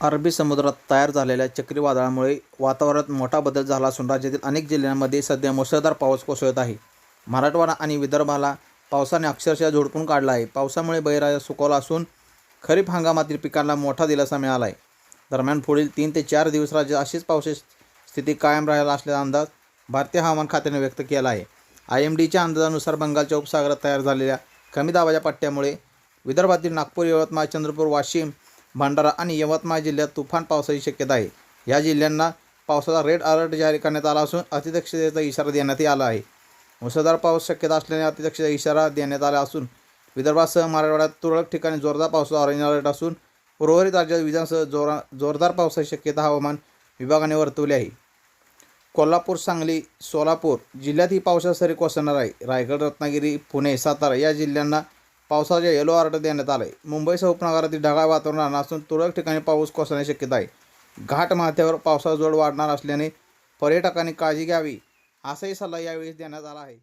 अरबी समुद्रात तयार झालेल्या चक्रीवादळामुळे वातावरणात मोठा बदल झाला असून राज्यातील अनेक जिल्ह्यांमध्ये सध्या मुसळधार पाऊस कोसळत आहे. मराठवाडा आणि विदर्भाला पावसाने अक्षरशः झोडपून काढला आहे. पावसामुळे बळीराजा सुकवला असून खरीप हंगामातील पिकांना मोठा दिलासा मिळाला आहे. दरम्यान पुढील तीन ते चार दिवस राज्यात अशीच पावसाची स्थिती कायम राहिला असल्याचा अंदाज भारतीय हवामान खात्याने व्यक्त केला आहे. आय एम डीच्या अंदाजानुसार बंगालच्या उपसागरात तयार झालेल्या कमी दाबाच्या पट्ट्यामुळे विदर्भातील नागपूर यवतमाळ चंद्रपूर वाशिम भंडारा आणि यवतमाळ जिल्ह्यात तुफान पावसाची शक्यता आहे. या जिल्ह्यांना पावसाचा रेड अलर्ट जारी करण्यात आला असून अतिदक्षतेचा इशारा देण्यात आला आहे. मुसळधार पाऊस शक्यता असल्याने अतिदक्षतेचा इशारा देण्यात आला असून विदर्भासह मराठवाड्यात तुरळक ठिकाणी जोरदार पावसाचा ऑरेंज अलर्ट असून उर्वरित राज्यात विधानसह जोरा जोरदार पावसाची शक्यता हवामान विभागाने वर्तवली आहे. कोल्हापूर सांगली सोलापूर जिल्ह्यात ही पावसाचा सरी कोसळणार आहे. रायगड रत्नागिरी पुणे सातारा या जिल्ह्यांना पावसाचे येलो अलर्ट देण्यात आले आहे मुंबईसह उपनगरातील ढगाळ वातावरण राहणार असून तुरळक ठिकाणी पाऊस कोसळण्याची शक्यता आहे. घाट माथ्यावर पावसाचा जोड वाढणार असल्याने पर्यटकांनी काळजी घ्यावी असाही सल्ला यावेळी देण्यात आला आहे.